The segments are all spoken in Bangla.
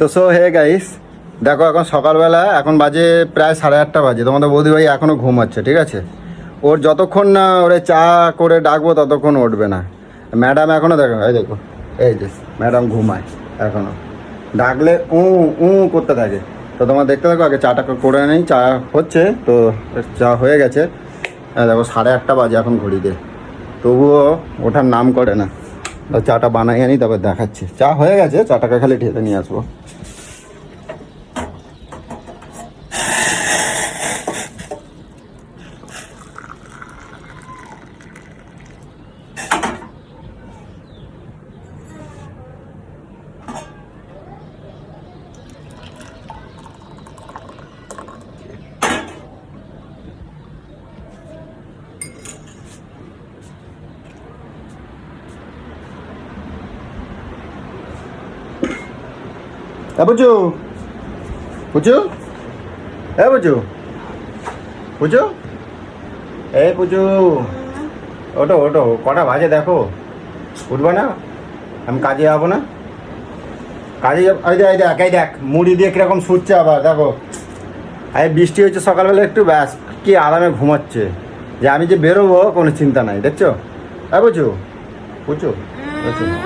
তো সো হে গাইস দেখো এখন সকালবেলা এখন বাজে প্রায় সাড়ে আটটা বাজে। তোমাদের বৌদি ভাই এখনও ঘুমাচ্ছে, ঠিক আছে? ওর যতক্ষণ না ওরে চা করে ডাকবো ততক্ষণ উঠবে না। ম্যাডাম এখনও দেখো, এই দেখো, এই যে, ম্যাডাম ঘুমায় এখনও ডাকলে উ উ করতে থাকে। তো তোমার দেখতে থাকো, আগে চাটা করে নেই, চা হচ্ছে, তো চা হয়ে গেছে। দেখো, সাড়ে আটটা বাজে এখন ঘড়িতে। তবুও ওঠার নাম করে না। চাটা বানাই আনি তারপর দেখাচ্ছি। চা হয়ে গেছে চাটাকে খালি ঢেলে নিয়ে আসব। এ বুঝু? বুঝু? এ বুঝু? বুঝু? এই বুঝু? ওটো ওটো কটা বাজে দেখো। উঠবে না? আমি কাজে যাব না? কাজে দেখ দেখ, এই দেখ, মুড়ি দিয়ে কীরকম শুচ্ছে আবার, দেখো। এই বৃষ্টি হচ্ছে সকালবেলা একটু, ব্যাস, কি আরামে ঘুমাচ্ছে। যে আমি যে বেরোবো, কোনো চিন্তা নাই, দেখছ? হ্যাঁ বুঝু? বুঝু?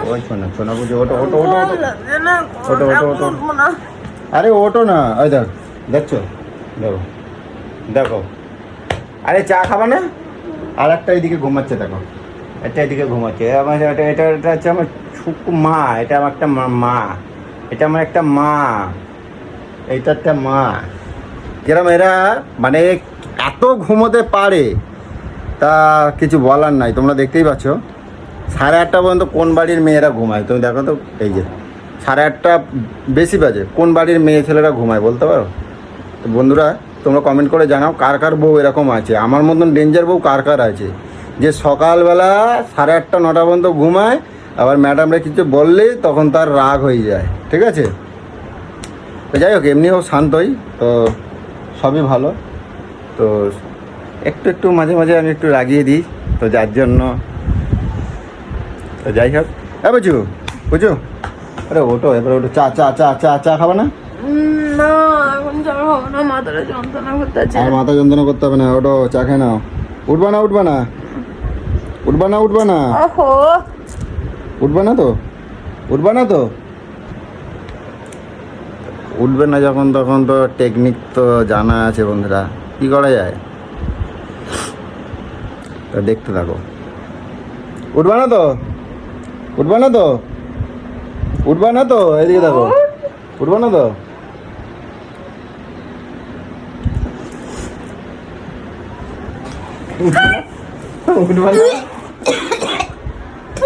ওই শোনা শোনা বুঝু ওটো ওটো ওটো ওটো। ওটো, ওটো, ওটো। আরে ওটো না ওই দেখ দেখছ? দেখো দেখো। আরে চা খাবা না? আর একটা এদিকে ঘুমাচ্ছে দেখো। একটা এদিকে ঘুমাচ্ছে। আমার এটা এটা এটা হচ্ছে আমার ছুক মা এটা আমার একটা মা- এটা আমার একটা মা। এইটা একটা মা। যেরকম এরা মানে এত ঘুমোতে পারে তা কিছু বলার নাই তোমরা দেখতেই পাচ্ছ। সাড়ে আটটা পর্যন্ত কোন বাড়ির মেয়েরা ঘুমায়? তুমি দেখো তো, এই যে সাড়ে আটটা বেশি বাজে, কোন বাড়ির মেয়ে ছেলেরা ঘুমায় বলতে পারো? তো বন্ধুরা, তোমরা কমেন্ট করে জানাও কার কার বউ এরকম আছে। আমার মতন ডেঞ্জার বউ কার কার আছে? যে সকালবেলা সাড়ে আটটা, নটা পর্যন্ত ঘুমায়, আবার ম্যাডামরা কিছু বললেই তখন তার রাগ হয়ে যায়, ঠিক আছে? তো যাই হোক এমনি হোক শান্তই, তো সবই ভালো। তো একটু একটু মাঝে মাঝে আমি একটু লাগিয়ে দিই, তো যার জন্য তো যাই হোক। হ্যাঁ বুঝু বুঝু। আরে ওটো এবারে ওটো চা চা চা চা চা খাবে না? উম, না এখন যাওয়া হবে না মাথাটা যন্ত্রণা করতেছে। আর মাথা যন্ত্রণা করতে হবে না ওটো চা খেয়ে নাও। উঠবা না উঠবা না। উঠবা না উঠবা না। ওহো। উঠবে না তো? উঠবে না তো? উঠবে না যখন তখন তো টেকনিক তো জানা আছে বন্ধুরা। কি করা যায়? তা দেখতে থাকো। উঠবে না তো? উঠবে না তো? উঠবে না তো? এদিকে দেখো। উঠবে না তো? উঠবে না?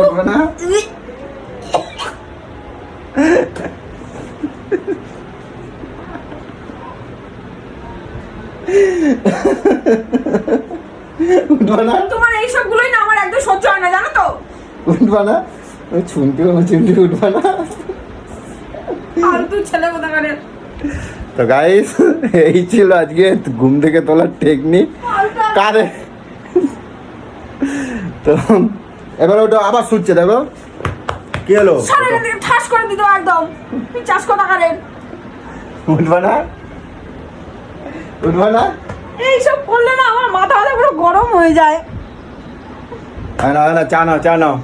উঠবে না? উঠবে না? তোমার এই সবগুলোই না আমার একদম সহ্য হয় না জানো তো? উঠবে না? ওই ছুনটি ছুনটি উঠবে না। ফালতু ছেলে কোথাকারে তো গাইস এই ছিল আজকে ঘুম থেকে তোলার টেকনিক কারে? তো এবার ওটা আবার শুচ্ছে দেখো। কি হলো? ঠাস করে দিত একদম। চাষ কোথাকারে উঠবে না? উঠবে না? এইসব করলে না আমার মাথা পুরো গরম হয়ে যায়। না না চা নাও চা নাও।